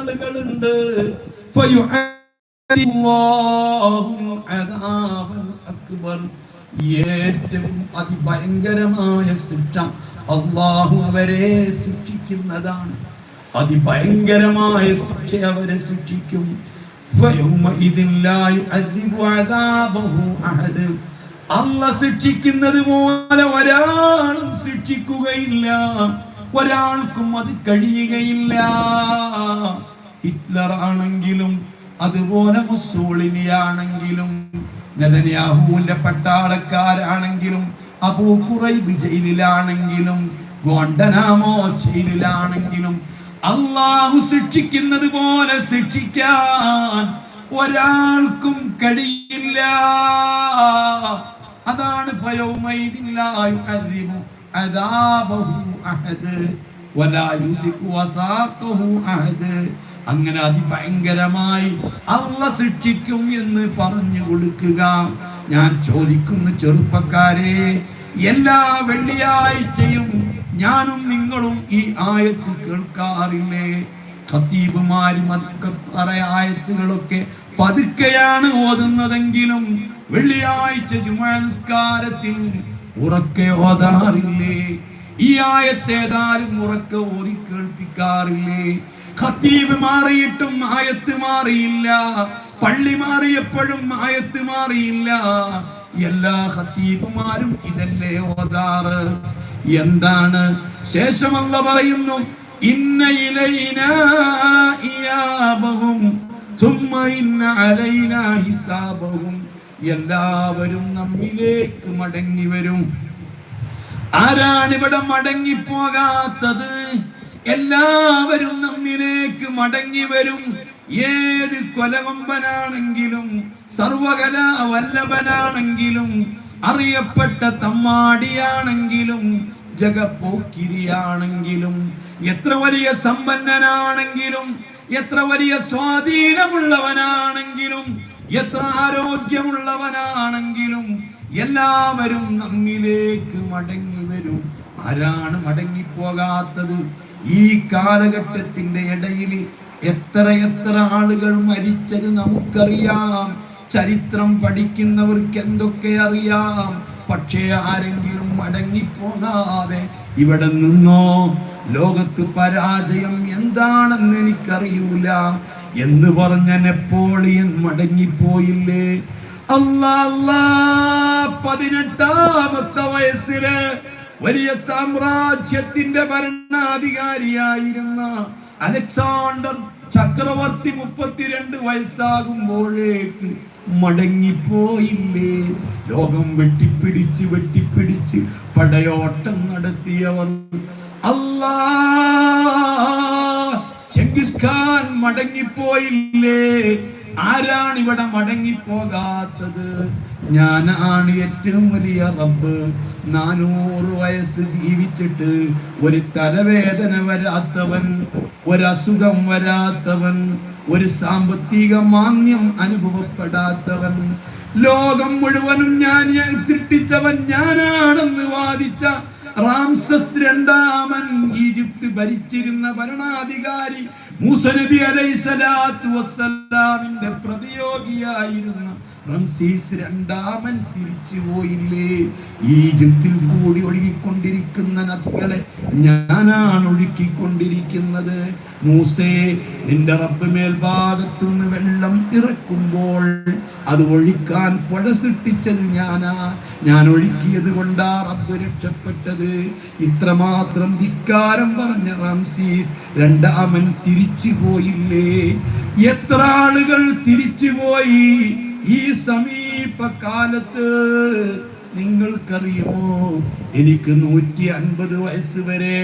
ആളുകളുണ്ട്. ഏറ്റവും അതിഭയങ്കരമായ ശിക്ഷ അള്ളാഹു അവരെ ശിക്ഷിക്കുന്നതാണ് അതിഭയങ്കരമായ ശിക്ഷ അവരെ ശിക്ഷിക്കും അല്ല ശിക്ഷിക്കുന്നത് പോലെ ഒരാളും ശിക്ഷിക്കുകയില്ല ഒരാൾക്കും അത് കഴിയുകയില്ല. ഹിറ്റ്ലർ ആണെങ്കിലും അതുപോലെ മുസ്സോളിനി ആണെങ്കിലും നെതന്യാഹുവിന്റെ പട്ടാളക്കാരാണെങ്കിലും അബൂ ഖുറൈബ് ജയിലിലാണെങ്കിലും ഗോണ്ടനാമോ ജയിലിലാണെങ്കിലും അള്ളാഹു ശിക്ഷിക്കുന്നത് പോലെ ശിക്ഷിക്കാൻ ഒരാൾക്കും കഴിയില്ല. അതാണ് അതാബഹു അഹദ് വലാ അഹദ്. അങ്ങനെ അതിഭയങ്കരമായി അള്ള ശിക്ഷിക്കും എന്ന് പറഞ്ഞു കൊടുക്കുക. ഞാൻ ചോദിക്കുന്നു ചെറുപ്പക്കാരെ എല്ലാ വെള്ളിയാഴ്ചയും ഞാനും നിങ്ങളും ഈ ആയത്ത് കേൾക്കാറില്ലേ? ഖത്തീബുമാരും ആയത്തുകളൊക്കെ പതുക്കെയാണ് ഓതുന്നതെങ്കിലും വെള്ളിയാഴ്ച ജുമാ നിസ്കാരത്തിൽ ഉറക്കെ ഓതാറില്ലേ? ഈ ആയത്തേതാരും ഉറക്കെ ഓതി കേൾപ്പിക്കാറില്ലേ? ഖത്തീബ് മാറിയിട്ടും ആയത്ത് മാറിയില്ല. പള്ളി മാറിയപ്പോഴും ആയത്ത് മാറിയില്ല. എല്ലാ ഖത്തീബുമാരും ഇതല്ലേ ഓതാറ്? എന്താണ്? ശേഷമല്ല പറയുന്നു ഇന്ന ഇലൈന ഇയാബഹും സുമ്മ ഇന്ന അലൈന ഹിസാബഹും. എല്ലാവരും നമ്മിലേക്ക് മടങ്ങി വരും. ആരാണ് ഇവിടെ മടങ്ങി പോകാത്തത് എല്ലാവരും നമ്മിലേക്ക് മടങ്ങി വരും. ഏത് കൊലകൊമ്പനാണെങ്കിലും സർവകല അറിയപ്പെട്ട തമ്മാടിയാണെങ്കിലും ജഗപ്പോക്കിരിയാണെങ്കിലും എത്ര വലിയ സമ്പന്നനാണെങ്കിലും എത്ര വലിയ സ്വാധീനമുള്ളവനാണെങ്കിലും എത്ര ആരോഗ്യമുള്ളവനാണെങ്കിലും എല്ലാവരും നമ്മിലേക്ക് മടങ്ങി വരും. ആരാണ് മടങ്ങിപ്പോകാത്തത്? ഈ കാലഘട്ടത്തിന്റെ ഇടയിൽ എത്ര എത്ര ആളുകൾ മരിച്ചത് നമുക്കറിയാം. ചരിത്രം പഠിക്കുന്നവർക്ക് എന്തൊക്കെ അറിയാം. പക്ഷേ ആരെങ്കിലും മടങ്ങിപ്പോകാതെ ഇവിടെ നിന്നോ? ലോകത്ത് പരാജയം എന്താണെന്ന് എനിക്കറിയൂല. എന്ന് പറഞ്ഞ നെപ്പോളിയൻ മടങ്ങിപ്പോയില്ലേ? അല്ല പതിനെട്ടാമത്തെ വയസ്സിൽ വലിയ സാമ്രാജ്യത്തിന്റെ ഭരണാധികാരിയായിരുന്ന അലക്സാണ്ടർ ചക്രവർത്തി മുപ്പത്തിരണ്ട് വയസ്സാകുമ്പോഴേക്ക് മടങ്ങിപ്പോയില്ലേ? ലോകം വെട്ടിപ്പിടിച്ച് വെട്ടിപ്പിടിച്ച് പടയോട്ടം നടത്തിയവർ. അല്ലാ ചെങ്കിസ് ഖാൻ മടങ്ങിപ്പോയില്ലേ? ആരാണ് ഇവിടെ മടങ്ങിപ്പോകാത്തത്? ഞാനാണ് ഏറ്റവും വലിയ റബ്ബ്. നാനൂറ് വയസ്സ് ജീവിച്ചിട്ട് ഒരു തലവേദന വരാത്തവൻ ഒരസുഖം വരാത്തവൻ ഒരു സാമ്പത്തിക മാന്യം അനുഭവപ്പെടാത്തവൻ. ലോകം മുഴുവനും ഞാൻ ഞാൻ സൃഷ്ടിച്ചവൻ ഞാനാണെന്ന് വാദിച്ച റാംസസ് രണ്ടാമൻ ഈജിപ്ത് ഭരിച്ചിരുന്ന ഭരണാധികാരി മൂസ നബി വസ്സലാമി സ്വലാത്തു நபியா இருந்தான் റംസീസ് രണ്ടാമൻ തിരിച്ചു പോയില്ലേ? ഈജിപ്തിൽ കൂടി ഒഴുകിക്കൊണ്ടിരിക്കുന്ന നദികളെ ഞാനാണ് ഒഴുക്കിക്കൊണ്ടിരിക്കുന്നത്. മൂസേ നിന്റെ റബ്ബ് മേൽഭാഗത്തു നിന്ന് വെള്ളം ഇറക്കുമ്പോൾ അത് ഒഴിക്കാൻ പുഴ സൃഷ്ടിച്ചത് ഞാനാ. ഞാൻ ഒഴുക്കിയത് കൊണ്ടാ റബ്ബ് രക്ഷപ്പെട്ടത്. ഇത്രമാത്രം ധിക്കാരം പറഞ്ഞ റംസീസ് രണ്ടാമൻ തിരിച്ചു പോയില്ലേ? എത്ര ആളുകൾ തിരിച്ചു പോയി? ഈ സമീപകാലത്ത് നിങ്ങൾക്കറിയുമോ? എനിക്ക് നൂറ്റി അൻപത് വയസ്സ് വരെ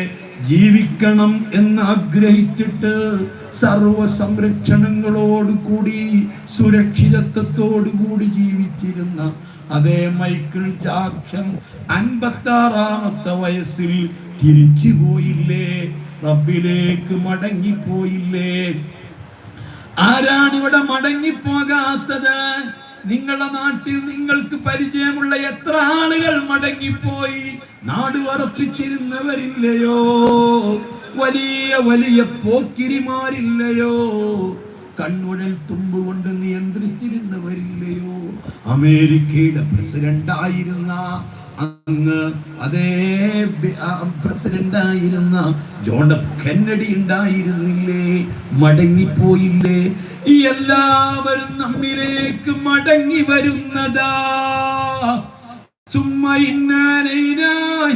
ജീവിക്കണം എന്ന് ആഗ്രഹിച്ചിട്ട് സർവ സംരക്ഷണങ്ങളോട് കൂടി സുരക്ഷിതത്വത്തോടു കൂടി ജീവിച്ചിരുന്ന അതേ മൈക്കിൾ ജാക്ഷൻ അൻപത്തി ആറാമത്തെ വയസ്സിൽ തിരിച്ചു പോയില്ലേ റബ്ബിലേക്ക് മടങ്ങിപ്പോയില്ലേ? ആരാണ് ഇവിടെ മടങ്ങിപ്പോകാത്തത്? നിങ്ങളുടെ നാട്ടിൽ നിങ്ങൾക്ക് പരിചയമുള്ള എത്ര ആളുകൾ മടങ്ങിപ്പോയി? നാട് വറപ്പിച്ചിരുന്നവരില്ലയോ വലിയ വലിയ പോക്കിരിമാരില്ലയോ? കൺമുഴൽ തുമ്പ് കൊണ്ട് നിയന്ത്രിച്ചിരുന്നവരില്ലയോ? അമേരിക്കയുടെ പ്രസിഡന്റ് ആയിരുന്ന അങ്ങ് അതേ പ്രസിഡന്റ് ആയിരുന്ന ജോൺ എഫ് കെന്നഡി ഉണ്ടായിരുന്നില്ലേ? മടങ്ങിപ്പോയില്ലേ? ഈ എല്ലാവരും നമ്മിലേക്ക് മടങ്ങി വരുന്നതാ.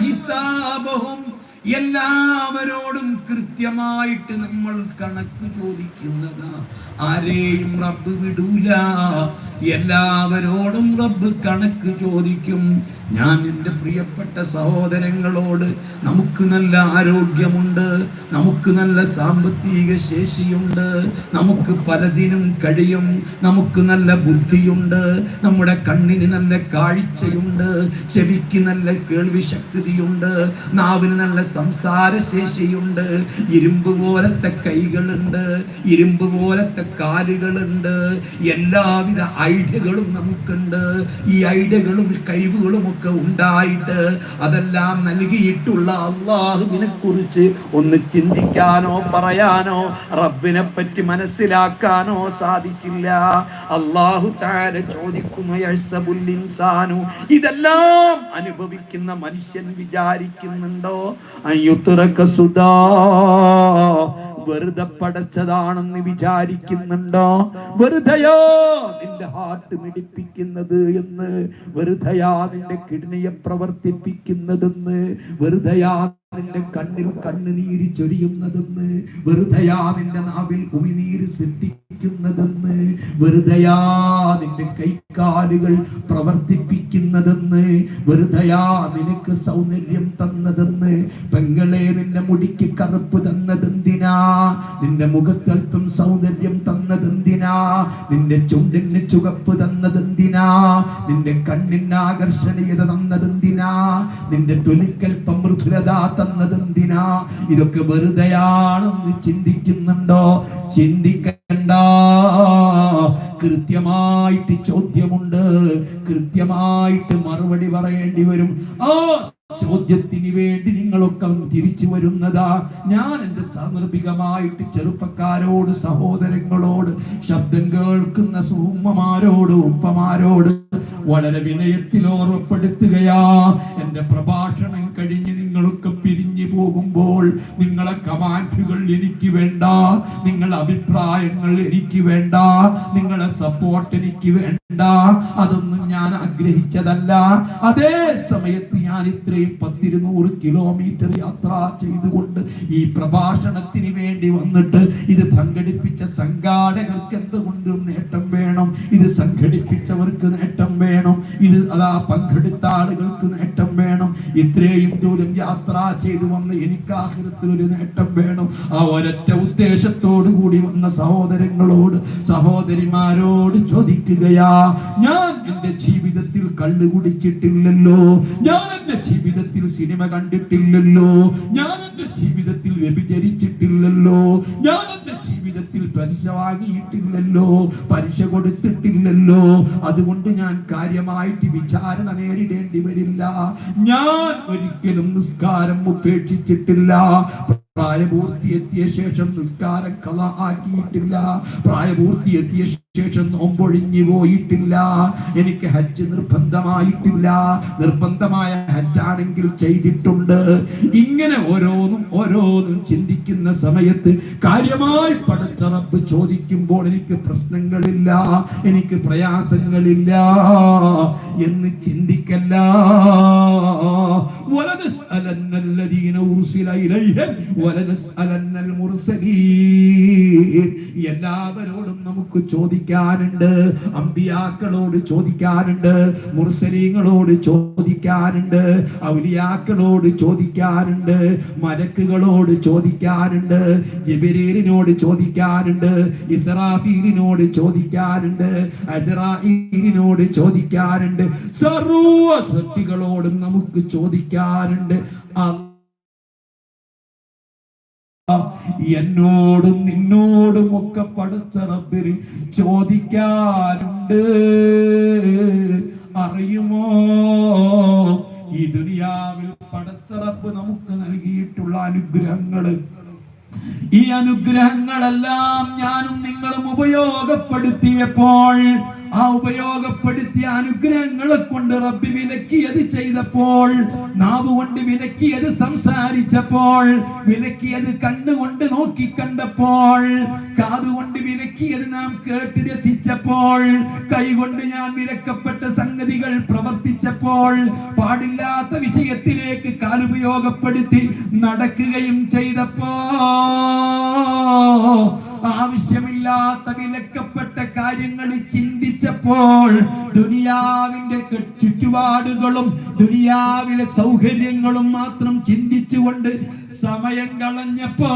ഹിസാബഹും. എല്ലാവരോടും കൃത്യമായിട്ട് നമ്മൾ കണക്ക് ചോദിക്കുന്നതാ. ആരെയും റബ്ബ് വിടൂല. എല്ലാവരോടും റബ്ബ് കണക്ക് ചോദിക്കും. ഞാൻ എന്റെ പ്രിയപ്പെട്ട സഹോദരങ്ങളോട് നമുക്ക് നല്ല ആരോഗ്യമുണ്ട് നമുക്ക് നല്ല സാമ്പത്തിക ശേഷിയുണ്ട് നമുക്ക് പലതിനും കഴിയും നമുക്ക് നല്ല ബുദ്ധിയുണ്ട് നമ്മുടെ കണ്ണിന് നല്ല കാഴ്ചയുണ്ട് ചെവിക്ക് നല്ല കേൾവി ശക്തിയുണ്ട് നാവിന് നല്ല സംസാര ശേഷിയുണ്ട് ഇരുമ്പ് പോലത്തെ കൈകളുണ്ട് ഇരുമ്പ് പോലത്തെ കാലുകളുണ്ട് എല്ലാവിധ ഐഡിയകളും നമുക്കുണ്ട്. ഈ ഐഡിയകളും കഴിവുകളും ഒക്കെ ഉണ്ടായിട്ട് അതെല്ലാം നൽകിയിട്ടുള്ള അള്ളാഹുവിനെ കുറിച്ച് ഒന്ന് ചിന്തിക്കാനോ പറയാനോ റബ്ബിനെ പറ്റി മനസ്സിലാക്കാനോ സാധിച്ചില്ല. അള്ളാഹു താര ഇൻസാനു ഇതെല്ലാം അനുഭവിക്കുന്ന മനുഷ്യൻ വിചാരിക്കുന്നുണ്ടോ? വെറുതെ പടച്ചതാണെന്ന് വിചാരിക്കുന്നുണ്ടോ? വെറുതെയോ നിന്റെ ഹാർട്ട് മിടിപ്പിക്കുന്നത് എന്ന് വെറുതെയാ നിന്റെ കിഡ്നിയെ പ്രവർത്തിപ്പിക്കുന്നതെന്ന് വെറുതെയാ നിന്റെ കണ്ണിൽ കണ്ണുനീര് ചൊരിയുന്നതെന്ന് വെറുതെയാ നിന്റെ നാവിൽ ഉമിനീര് സൃഷ്ടിക്കുന്നതെന്ന് വെറുതെയാ നിന്റെ കൈക്കാലുകൾ പ്രവർത്തിപ്പിക്കുന്നതെന്ന് വെറുതെയാ നിനക്ക് സൗന്ദര്യം തന്നതെന്ന് പെങ്ങളെ നിന്റെ മുടിക്ക് കറുപ്പ് തന്നതെന്തിനാ? നിന്റെ മുഖത്തൽപ്പം സൗന്ദര്യം തന്നതെന്തിനാ? നിന്റെ ചുണ്ടിന് ചുവപ്പ് തന്നതെന്തിനാ? നിന്റെ കണ്ണിന് ആകർഷണീയത തന്നതെന്തിനാ? നിന്റെ തൊലിക്കൽപ്പം മൃദുലത തന്നതെന്തിനാ? ഇതൊക്കെ വെറുതെയാണെന്ന് ചിന്തിക്കുന്നുണ്ടോ? ചിന്തിക്കണ്ട കൃത്യമായിട്ട് ചോദ്യമുണ്ട്. കൃത്യമായിട്ട് മറുപടി പറയേണ്ടി വരും. ആ ചോദ്യത്തിന് വേണ്ടി നിങ്ങളൊക്കെ തിരിച്ചു വരുന്നതാ. ഞാൻ എന്റെ സാന്ദർഭികമായിട്ട് ചെറുപ്പക്കാരോട് സഹോദരങ്ങളോട് ശബ്ദം കേൾക്കുന്ന സൂമ്മമാരോട് ഉപ്പമാരോട് വളരെ വിനയത്തിൽ ഓർമ്മപ്പെടുത്തുകയാ. എന്റെ പ്രഭാഷണം കഴിഞ്ഞ് പോകുമ്പോൾ നിങ്ങളെ കമാൻഡുകൾ എനിക്ക് വേണ്ട നിങ്ങളെ അഭിപ്രായങ്ങൾ എനിക്ക് വേണ്ട നിങ്ങളെ സപ്പോർട്ട് എനിക്ക് വേണ്ട. അതൊന്നും ഞാൻ ആഗ്രഹിച്ചതല്ല. അതേ സമയത്ത് ഞാൻ ഇത്രയും പത്തിരുന്നൂറ് കിലോമീറ്റർ യാത്ര ചെയ്തുകൊണ്ട് ഈ പ്രഭാഷണത്തിന് വേണ്ടി വന്നിട്ട് ഇത് സംഘടിപ്പിച്ച സംഘാടകർക്ക് എന്തുകൊണ്ടും നേട്ടം വേണം. ഇത് സംഘടിപ്പിച്ചവർക്ക് നേട്ടം വേണം. ഇത് അതാ പങ്കെടുത്ത ആളുകൾക്ക് നേട്ടം വേണം. ഇത്രയും ദൂരം യാത്ര ചെയ്തു വന്ന് എനിക്ക് ആഹൃത്തിൽ ഒരു നേട്ടം വേണം. ആ ഒരൊറ്റ ഉദ്ദേശത്തോടു കൂടി വന്ന സഹോദരങ്ങളോട് സഹോദരിമാരോട് ചോദിക്കുകയാ ഞാൻ എന്റെ ജീവിതത്തിൽ കള്ളു കുടിച്ചിട്ടില്ലല്ലോ. ഞാൻ എന്റെ ജീവിതത്തിൽ സിനിമ കണ്ടിട്ടില്ലല്ലോ. ഞാൻ എന്റെ ജീവിതത്തിൽ വ്യഭിചരിച്ചിട്ടില്ലല്ലോ. ഞാൻ എന്റെ ജീവിതത്തിൽ പലിശ വാങ്ങിയിട്ടില്ലല്ലോ. പലിശ കൊടുത്തിട്ടില്ലല്ലോ. അതുകൊണ്ട് ഞാൻ കാര്യമായിട്ട് വിചാരണ നേരിടേണ്ടി വരില്ല. ഞാൻ ഒരിക്കലും നിസ്കാരം ഉപേക്ഷിച്ചിട്ടില്ല പ്രായപൂർത്തി എത്തിയ ശേഷം നിസ്കാരം കഥ ആക്കിയിട്ടില്ല. പ്രായപൂർത്തി എത്തിയ ശേഷം നോമ്പൊഴിഞ്ഞു പോയിട്ടില്ല എനിക്ക് ഹജ്ജ് നിർബന്ധമായിട്ടില്ല നിർബന്ധമായ ഹജ്ജാണെങ്കിൽ ചെയ്തിട്ടുണ്ട് ഇങ്ങനെ ഓരോന്നും ഓരോന്നും ചിന്തിക്കുന്ന സമയത്ത് കാര്യമായി പടച്ച റബ്ബ് ചോദിക്കുമ്പോൾ എനിക്ക് പ്രശ്നങ്ങളില്ല എനിക്ക് പ്രയാസങ്ങളില്ല എന്ന് ചിന്തിക്കല്ല ولنسألن الذين أرسل إليهم ولنسألن المرسلين എല്ലാവരോടും നമുക്ക് ചോദിക്കാനുണ്ട്. അമ്പിയാക്കളോട് ചോദിക്കാനുണ്ട്. മുർസലീങ്ങളോട് ചോദിക്കാനുണ്ട്. ഔലിയാക്കളോട് ചോദിക്കാനുണ്ട്. മലക്കുകളോട് ചോദിക്കാനുണ്ട്. ജിബിരീലിനോട് ചോദിക്കാനുണ്ട്. ഇസ്രാഫീലിനോട് ചോദിക്കാനുണ്ട്. അജറായിലിനോട് ചോദിക്കാനുണ്ട്. സർവ നമുക്ക് ചോദിക്കാനുണ്ട്. ആ എന്നോടും നിന്നോടും ഒക്കെ പടുത്ത റബ്ബിൽ ചോദിക്കാനുണ്ട്. അറിയുമോ? ഈ ദുനിയാവിൽ പടച്ച റബ്ബ് നമുക്ക് നൽകിയിട്ടുള്ള അനുഗ്രഹങ്ങൾ ഈ അനുഗ്രഹങ്ങളെല്ലാം ഞാനും നിങ്ങളും ഉപയോഗപ്പെടുത്തിയപ്പോൾ ആ ഉപയോഗപ്പെടുത്തിയ അനുഗ്രഹങ്ങളെ കൊണ്ട് റബ്ബി വിലക്കിയത് ചെയ്തപ്പോൾ നാവ് കൊണ്ട് വിലക്കിയത് സംസാരിച്ചപ്പോൾ വിലക്കിയത് കണ്ണുകൊണ്ട് നോക്കി കണ്ടപ്പോൾ കാതുകൊണ്ട് വിലക്കിയത് നാം കേട്ട് രസിച്ചപ്പോൾ കൈകൊണ്ട് ഞാൻ വിലക്കപ്പെട്ട സംഗതികൾ പ്രവർത്തിച്ചപ്പോൾ പാടില്ലാത്ത വിഷയത്തിലേക്ക് കാലുപയോഗപ്പെടുത്തി നടക്കുകയും ചെയ്തപ്പോ ആവശ്യമില്ലാത്ത വിലക്കപ്പെട്ട കാര്യങ്ങൾ ചിന്തിച്ചപ്പോൾ ദുനിയാവിന്റെ ചുറ്റുപാടുകളും ദുനിയാവിലെ സൗകര്യങ്ങളും മാത്രം ചിന്തിച്ചുകൊണ്ട് സമയം കളഞ്ഞപ്പോ